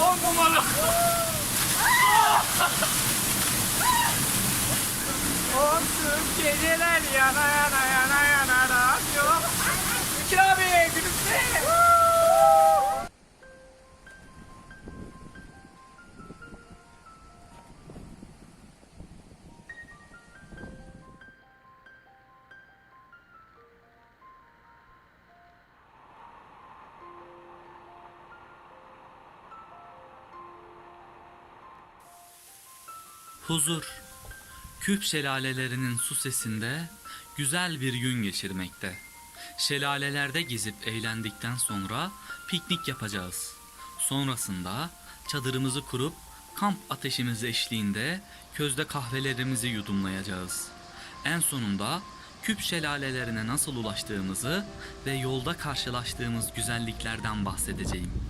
On numara. Tüm geceler yana yana yana yana radyo. İki abi gülümse. Huzur, küp şelalelerinin su sesinde güzel bir gün geçirmekte. Şelalelerde gezip eğlendikten sonra piknik yapacağız. Sonrasında çadırımızı kurup kamp ateşimiz eşliğinde közde kahvelerimizi yudumlayacağız. En sonunda küp şelalelerine nasıl ulaştığımızı ve yolda karşılaştığımız güzelliklerden bahsedeceğim.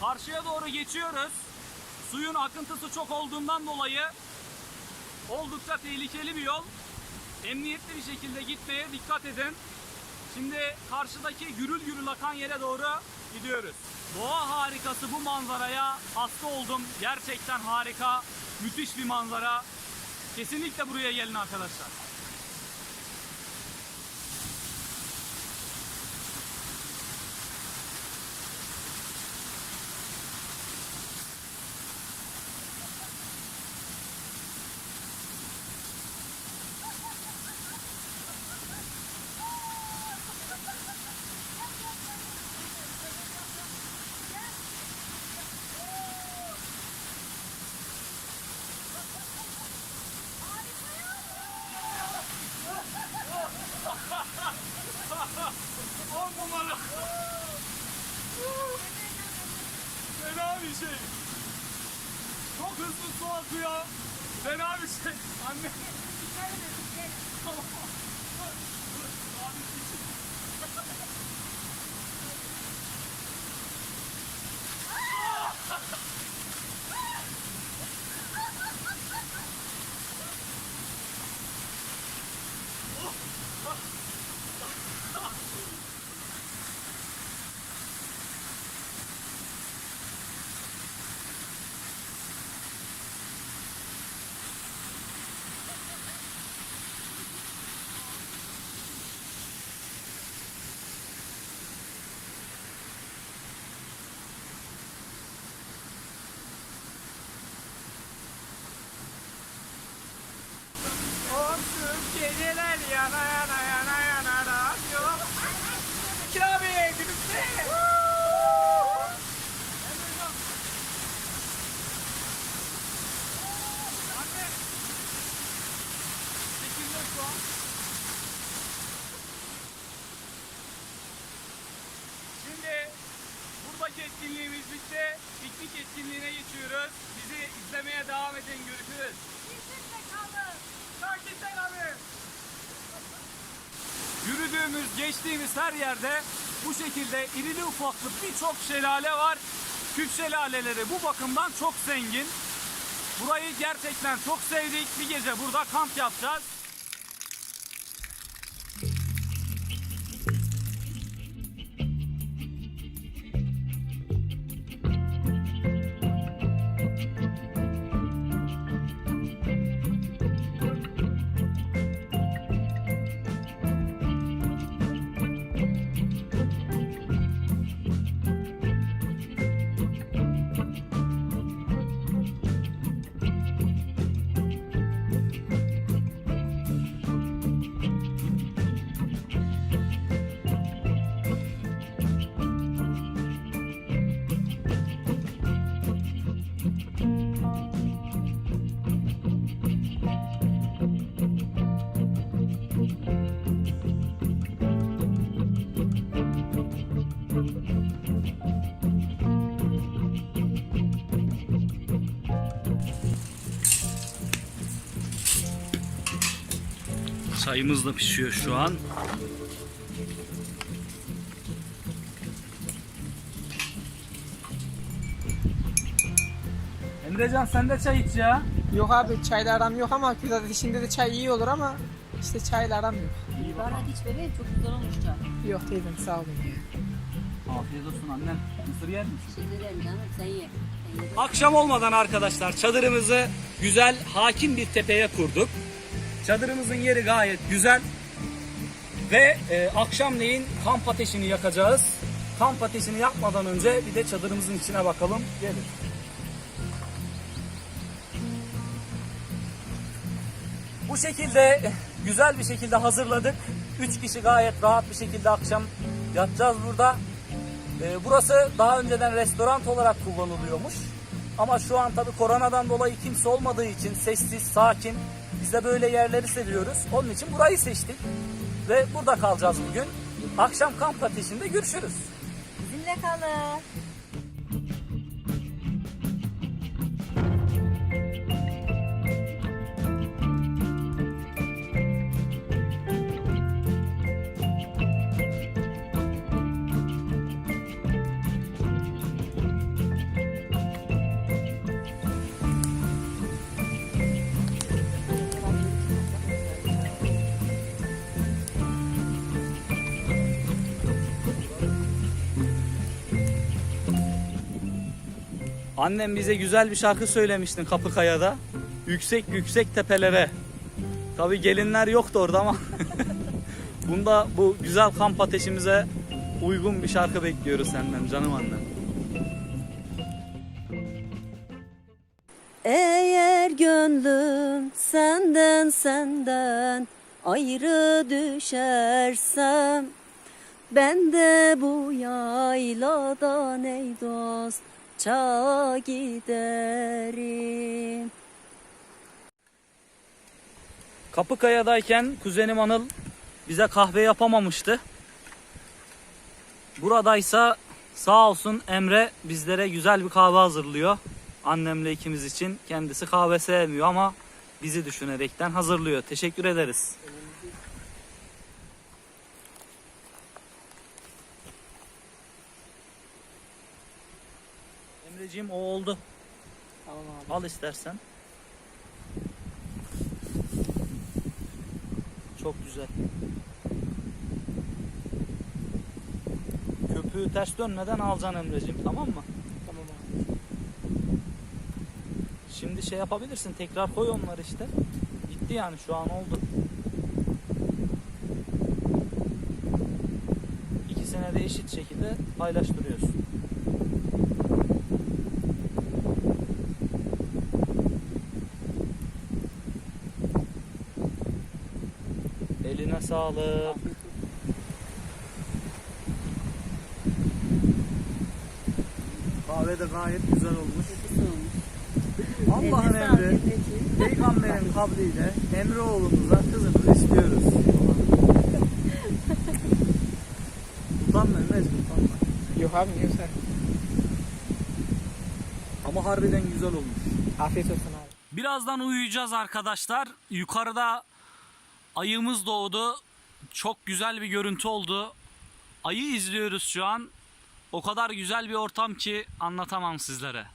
Karşıya doğru geçiyoruz. Suyun akıntısı çok olduğundan dolayı oldukça tehlikeli bir yol. Emniyetli bir şekilde gitmeye dikkat edin. Şimdi karşıdaki gürül gürül akan yere doğru gidiyoruz. Doğa harikası bu manzaraya hasta oldum. Gerçekten harika, müthiş bir manzara. Kesinlikle buraya gelin arkadaşlar. Oh! Piknik etkinliğine geçiyoruz. Bizi izlemeye devam edin. Görüşürüz. Takipten abi. Yürüdüğümüz, geçtiğimiz her yerde bu şekilde irili ufaklı birçok şelale var. Küp şelaleleri bu bakımdan çok zengin. Burayı gerçekten çok sevdik. Bir gece burada kamp yapacağız. Çayımız da pişiyor şu an. Emrecan sen de çay iç ya. Yok abi çayla aram yok ama kız ateşinde de çay iyi olur ama işte çayla aram yok. Baharat iç bebeğim çok güzel olmuş çay. Yok teyzem sağ olun ya. Afiyet olsun annem. Mısır yer misin? Şimdi derim canım sen ye. Sen ye. Akşam olmadan arkadaşlar çadırımızı güzel hakim bir tepeye kurduk. Çadırımızın yeri gayet güzel. Ve e, akşamleyin kamp ateşini yakacağız. Kamp ateşini yakmadan önce bir de çadırımızın içine bakalım. Gelin. Bu şekilde güzel bir şekilde hazırladık. Üç kişi gayet rahat bir şekilde akşam yatacağız burada. Ee, burası daha önceden restoran olarak kullanılıyormuş. Ama şu an tabii koronadan dolayı kimse olmadığı için sessiz, sakin. Biz de böyle yerleri seviyoruz. Onun için burayı seçtik. Ve burada kalacağız bugün. Akşam kamp ateşinde görüşürüz. Bizimle kalın. Annem bize güzel bir şarkı söylemiştin Kapıkaya'da. Yüksek yüksek tepelere. Tabi gelinler yoktu orada ama bunda bu güzel kamp ateşimize uygun bir şarkı bekliyoruz senden canım annem. Eğer gönlüm senden senden ayrı düşersem ben de bu yayladan ey dost ça giderim. Kapıkaya'dayken kuzenim Anıl bize kahve yapamamıştı. Buradaysa sağ olsun Emre bizlere güzel bir kahve hazırlıyor. Annemle ikimiz için. Kendisi kahve sevmiyor ama bizi düşünerekten hazırlıyor. Teşekkür ederiz. Emreciğim o oldu. Tamam abi. Al istersen. Çok güzel. Köpüğü ters dönmeden alacaksın Emre'ciğim tamam mı? Tamam abi. Şimdi şey yapabilirsin tekrar koy onları işte. Gitti yani şu an oldu. İkisine de eşit şekilde paylaştırıyorsun. Eline sağlık. Kahve de gayet güzel olmuş. Allah'ın emri. Peygamberin kabriyle Emre oğlumuza kızımızı istiyoruz. utanma Emre'ciğim utanma. Yok abi yok sen. ama harbiden güzel olmuş. Afiyet olsun abi. Birazdan uyuyacağız arkadaşlar. Yukarıda ayımız doğdu. Çok güzel bir görüntü oldu. Ayı izliyoruz şu an. O kadar güzel bir ortam ki anlatamam sizlere.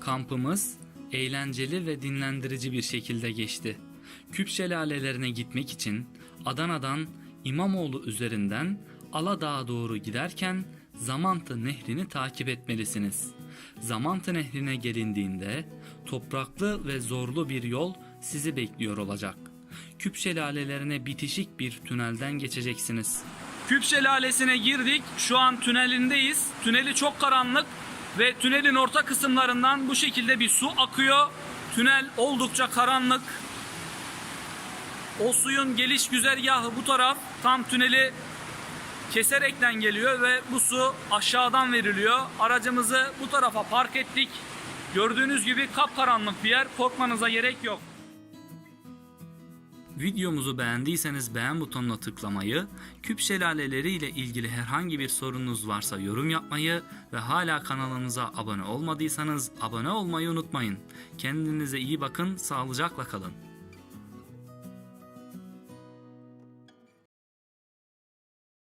Kampımız eğlenceli ve dinlendirici bir şekilde geçti. Küp şelalelerine gitmek için Adana'dan İmamoğlu üzerinden Aladağ'a doğru giderken Zamantı Nehri'ni takip etmelisiniz. Zamantı Nehri'ne gelindiğinde topraklı ve zorlu bir yol sizi bekliyor olacak. Küp şelalelerine bitişik bir tünelden geçeceksiniz. Küp şelalesine girdik. Şu an tünelindeyiz. Tüneli çok karanlık ve tünelin orta kısımlarından bu şekilde bir su akıyor. Tünel oldukça karanlık. O suyun geliş güzergahı bu taraf. Tam tüneli keserekten geliyor ve bu su aşağıdan veriliyor. Aracımızı bu tarafa park ettik. Gördüğünüz gibi kapkaranlık bir yer. Korkmanıza gerek yok. Videomuzu beğendiyseniz beğen butonuna tıklamayı, küp şelaleleri ile ilgili herhangi bir sorunuz varsa yorum yapmayı ve hala kanalımıza abone olmadıysanız abone olmayı unutmayın. Kendinize iyi bakın, sağlıcakla kalın.